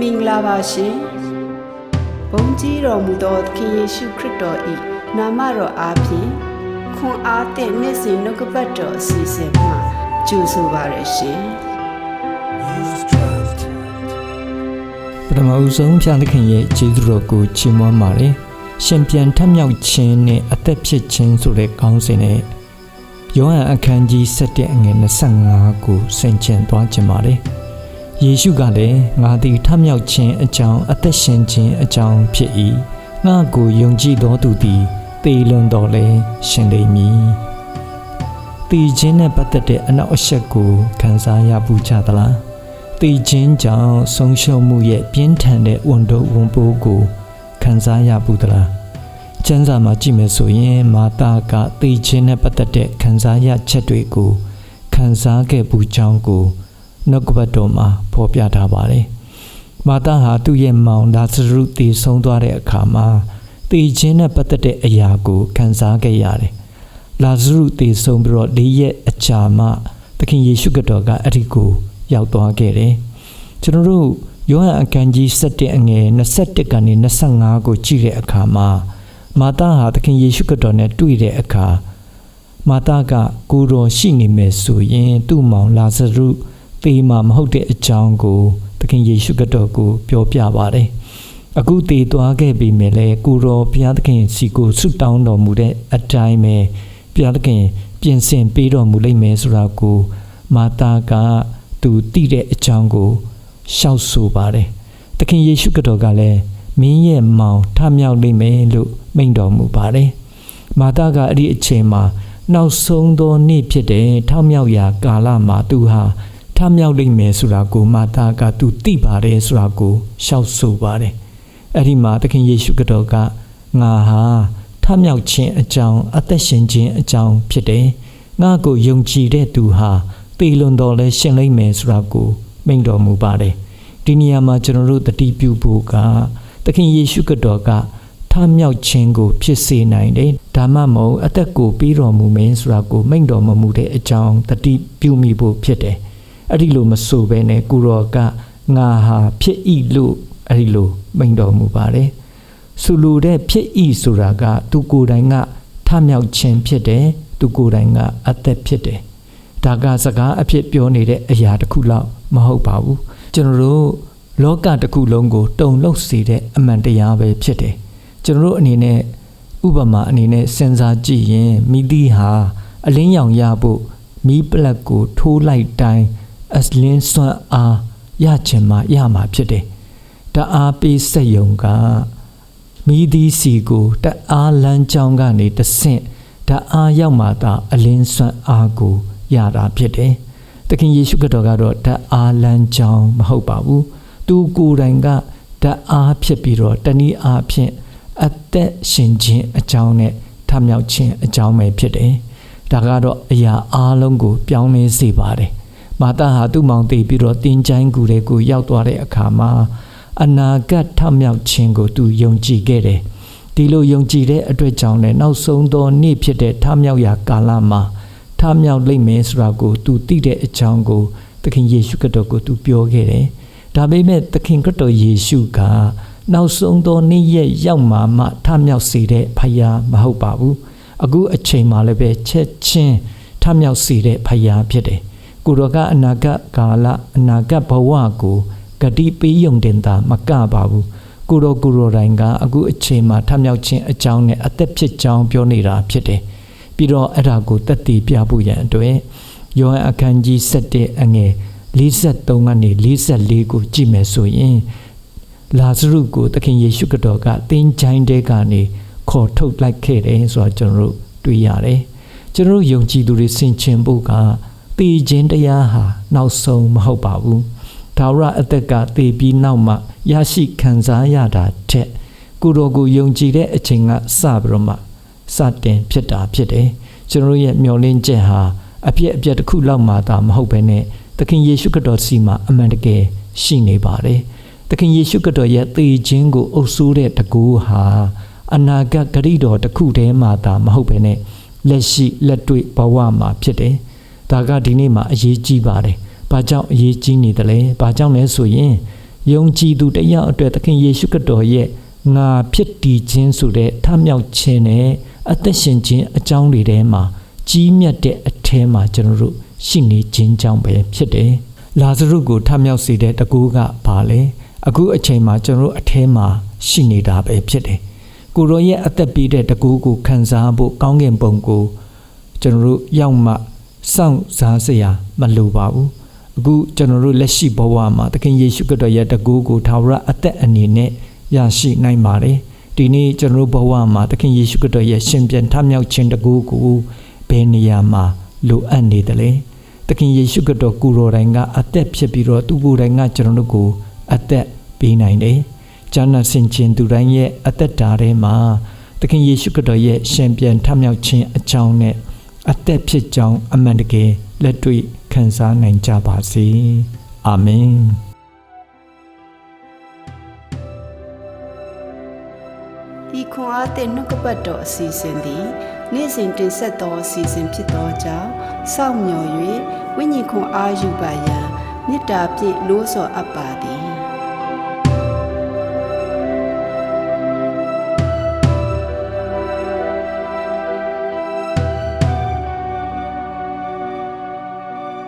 မင်္ဂလာပါရှင်ဘုန်းကြီးတော်မူသောသခင်ယေရှုခရစ်တော်၏နာမတော်အားဖြင့်ခွန်အားသည့်နေ့စဉ်နှုတ်ကပတ်တော်အစီအစဉ်မှာကြိုဆိုပါရရှင်ပထမဦးဆုံးဖျားသခင်ရဲ့ခြေသူတော်ကိုချီးမွမ်းပါတယ်။ရှင်ပြန်ထမြောက်ခြင်းနဲ့အသက်ဖြစ်ခြင်းဆိုတဲ့ခေါင်းစဉ်နဲ့ယောဟန်အခန်းကြီး7အငယ်25ကိုဆင်ခြင်သွားခြင်းပါတယ်။ ယေရှုကလည်းငါသည်ထမြောက်ခြင်းအကြောင်းအသက်ရှင်ခြင်းအကြောင်းဖြစ်၏။ငါကိုယုံကြည်သောသူသည်သေလွန်တော်လဲရှင်လိမ့်မည်။တည်ခြင်းနဲ့ပတ်သက်တဲ့အနောက်အရှက်ကိုခံစားရပူကြသလား။တည်ခြင်းကြောင့်ဆုံးရှုံးမှုရဲ့ပြင်းထန်တဲ့ဝန်တို့ဝန်ပိုးကိုခံစားရပူသလား။ကျမ်းစာမှာကြည့်မယ်ဆိုရင်မာတာကတည်ခြင်းနဲ့ပတ်သက်တဲ့ခံစားရချက်တွေကိုခံစားခဲ့ပူကြောင်းကို နှုတ်ကပတ်တော်မှာဖော်ပြထားပါတယ်။မာတာဟာသူ့ရဲ့မောင်လာဇရုတည်ဆုံးသွားတဲ့အခါမှာတည်ခြင်းနဲ့ပတ်သက်တဲ့အရာကိုခံစားခဲ့ရတယ်။လာဇရုတည်ဆုံးပြီးတော့၄ရက်အကြာမှသခင်ယေရှုခရစ်တော်ကအဲ့ဒီကိုရောက်သွားခဲ့တယ်။ကျွန်တော်တို့ယောဟန်အခန်းကြီး7အငယ်21ကနေ25ကိုကြည့်တဲ့အခါမှာမာသဟာသခင်ယေရှုခရစ်တော်နဲ့တွေ့တဲ့အခါမာသကကိုယ်တော်ရှိနေမယ်ဆိုရင် သူ့မောင်လာဇရုသေ မှာမဟုတ်တဲ့အကြောင်းကိုသခင်ယေရှုခရစ်တော်ကိုပြောပြပါတယ်။အခုတည်သွားခဲ့ပြီမြဲလေကိုတော်ဘုရားသခင်စီကိုဆုတောင်းတော်မူတဲ့အတိုင်းပဲဘုရားသခင်ပြင်ဆင်ပေးတော်မူလိမ့်မယ်ဆိုတာကိုမာတာကသူတည်တဲ့အကြောင်းကိုရှောက်ဆိုပါတယ်။သခင်ယေရှုခရစ်တော်ကလည်းမင်းရဲ့မောင်ထမြောက်လိမ့်မယ်လို့မိန့်တော်မူပါတယ်။မာတာကအဲ့ဒီအချိန်မှာနောက်ဆုံးသောနေ့ဖြစ်တဲ့ထမြောက်ရာကာလမှာသူဟာ ထမြောက်လိမ့်မယ်ဆိုတာကိုမာတာကသူသိပါတယ်ဆိုတာကိုရှောက်ဆိုပါတယ်။အဲ့ဒီမှာသခင်ယေရှုခရစ်တော်ကငါဟာထမြောက်ခြင်းအကြောင်းအသက်ရှင်ခြင်းအကြောင်းဖြစ်တယ်။ငါကိုယုံကြည်တဲ့သူဟာပေလွန်တော်လဲရှင်လိမ့်မယ်ဆိုတာကိုမိန့်တော်မူပါတယ်ဒီနေရာမှာကျွန်တော်တို့တတိပြုဖို့ကသခင်ယေရှုခရစ်တော်ကထမြောက်ခြင်းကို ဖြစ်စေနိုင်တယ်ဒါမှမဟုတ်အသက်ကိုပြီးတော်မူမယ်ဆိုတာကိုမိန့်တော်မမူတဲ့အကြောင်းတတိပြုမိဖို့ဖြစ်တယ် အဲ့ဒီလိုမဆိုဘဲနဲ့ကိုရောကငါဟာဖြစ်ဤလို့အဲ့ဒီလိုမိန့်တော်မူပါတယ်ဆိုလိုတဲ့ဖြစ်ဤဆိုတာက သူကိုယ်တိုင်ကထမြောက်ခြင်းဖြစ်တယ်သူကိုယ်တိုင်ကအသက်ဖြစ်တယ်ဒါကစကားအဖြစ်ပြောနေတဲ့အရာတစ်ခုလောက်မဟုတ်ပါဘူးကျွန်တော်တို့လောကတစ်ခုလုံးကိုတုံလှုပ်စေတဲ့အမှန်တရားပဲဖြစ်တယ်ကျွန်တော်တို့အနေနဲ့ဥပမာအနေနဲ့စဉ်းစားကြည့်ရင်မိသီးဟာအလင်းရောင်ရဖို့မီးပလက်ကိုထိုးလိုက်တိုင်း အလင်းစွမ်းအားရချင်မှရမှာဖြစ်တယ်တအားပေးစက်ယုံကမိသီးစီကိုတအားလမ်းကြောင်းကနေတဆင့်တအားရောက်မှသာအလင်းစွမ်းအားကိုရတာဖြစ်တယ်။သခင်ယေရှုခရစ်တော်ကတော့ဓာတ်အားလမ်းကြောင်းမဟုတ်ပါဘူး။သူကိုယ်တိုင်ကဓာတ်အားဖြစ်ပြီးတော့တနည်းအားဖြင့်အသက်ရှင်ခြင်းအကြောင်းနဲ့ထမြောက်ခြင်းအကြောင်းပဲဖြစ်တယ်။ဒါကတော့အရာအားလုံးကိုပြောင်းလဲစေပါတယ်။ မာတာဟာသူ့မောင်တည်ပြီးတော့တင်းချိုင်းကူတွေကိုရောက်သွားတဲ့အခါမှာအနာဂတ်ထမြောက်ခြင်းကိုသူယုံကြည်ခဲ့တယ်။ဒီလိုယုံကြည်တဲ့အတွက်ကြောင့်လည်းနောက်ဆုံးသောနေ့ဖြစ်တဲ့ထမြောက်ရာကာလမှာထမြောက်လိမ့်မယ်ဆိုတာကိုသူသိတဲ့အကြောင်းကိုသခင်ယေရှုခရစ်တော်ကိုသူပြောခဲ့တယ်။ဒါပေမဲ့သခင်ခရစ်တော်ယေရှုကနောက်ဆုံးသောနေ့ရက်ရောက်မှမှထမြောက်စေတဲ့ဖယားမဟုတ်ပါဘူး။အခုအချိန်မှလည်းပဲချက်ချင်းထမြောက်စေတဲ့ဖယားဖြစ်တယ်။ ကိုရောကအနာဂတ်ကာလအနာဂတ်ဘဝကိုဂတိပေးယုံတင်တာမကပါဘူး။ကိုရောကိုရောတိုင်းကအခုအချိန်မှထမြောက်ခြင်းအကြောင်းနဲ့အသက်ဖြစ်ကြောင်းပြောနေတာဖြစ်တယ်။ပြီးတော့အဲ့ဒါကိုတက်တည်ပြဖို့ရန်အတွက်ယောဟန်အခန်းကြီး7အငယ်53ကနေ44ကိုကြည့်မယ်ဆိုရင်လာဇရုကိုသခင်ယေရှုခရစ်တော်ကတင်းချိုင်းတဲကနေခေါ်ထုတ်လိုက်ခဲ့တယ်ဆိုတာကျွန်တော်တို့တွေ့ရတယ်ကျွန်တော်တို့ယုံကြည်သူတွေဆင်ခြင်ဖို့က တည်ခြင်းတရားဟာနောက်ဆုံးမဟုတ်ပါဘူးဒါဝရအသက်ကတည်ပြီးနောက်မှရရှိခံစားရတာတဲ့ကိုတော်ကိုယုံကြည်တဲ့အချိန်ကစပြီးတော့မှစတင်ဖြစ်တာဖြစ်တယ်ကျွန်တော်ရဲ့မျှော်လင့်ချက်ဟာအပြည့်အပြည့်တစ်ခုလောက်မှသာမဟုတ်ဘဲနဲ့သခင်ယေရှုခရစ်တော်စီမှာအမှန်တကယ်ရှိနေပါတယ်သခင်ယေရှုခရစ်တော်ရဲ့သေခြင်းကိုအုပ်စိုးတဲ့တကူဟာအနာဂတ်ဂရိတော်တစ်ခုတည်းမှသာမဟုတ်ဘဲနဲ့လက်ရှိလက်တွေ့ဘဝမှာဖြစ်တယ် ဒါကဒီနေ့မှာအရေးကြီးပါတယ်ဘာကြောင့်အရေးကြီးနေသလဲဘာကြောင့်လဲဆိုရင်ယုံကြည်သူတစ်ယောက်အတွက်သခင်ယေရှုခရစ်တော်ရဲ့ငါဖြစ်တည်ခြင်းဆိုတဲ့ထမြောက်ခြင်းနဲ့အသက်ရှင်ခြင်းအကြောင်းတွေထဲမှာကြီးမြတ်တဲ့အထဲမှာကျွန်တော်တို့ရှိနေခြင်းကြောင့်ပဲဖြစ်တယ်။လာဇရုကိုထမြောက်စေတဲ့တကူကဘာလဲ။အခုအချိန်မှာကျွန်တော်တို့အထဲမှာရှိနေတာပဲဖြစ်တယ်။ကိုရောရဲ့အသက်ပေးတဲ့တကူကိုခံစားဖို့ကောင်းကင်ဘုံကိုကျွန်တော်တို့ရောက်မှ စောင့်စားစရာမလိုပါဘူး။အခုကျွန်တော်တို့လက်ရှိဘဝမှာသခင်ယေရှုခရစ်တော်ရဲ့တကူကိုထာဝရအသက်အနေနဲ့ရရှိနိုင်ပါတယ်။ဒီနေ့ကျွန်တော်တို့ဘဝမှာသခင်ယေရှုခရစ်တော်ရဲ့ရှင်ပြန်ထမြောက်ခြင်းတကူကိုဘယ်နေရာမှာလိုအပ်နေတယ်လဲ။သခင်ယေရှုခရစ်တော်ကိုယ်တော်တိုင်ကအသက်ဖြစ်ပြီးတော့သူကိုယ်တိုင်ကကျွန်တော်တို့ကိုအသက်ပေးနိုင်တယ်။ကျမ်းစာဆင်ခြင်သူတိုင်းရဲ့အသက်တာထဲမှာသခင်ယေရှုခရစ်တော်ရဲ့ရှင်ပြန်ထမြောက်ခြင်းအကြောင်းနဲ့ အသက်ဖြစ်ကြောင်းအမှန်တကယ်လက်တွေ့ခံစားနိုင်ကြပါစေ။အာမင်။ဤခွန်အားသည့်နှုတ်ကပတ်တော်အစီအစဉ်သည်နေ့စဉ်တင်ဆက်သောအစီအစဉ်ဖြစ်သောကြောင့်စောင့်မျှော်၍ဝိညာဉ်ခွန်အားယူပါရန်မေတ္တာဖြင့်လို့ဆော်အပ်ပါသည်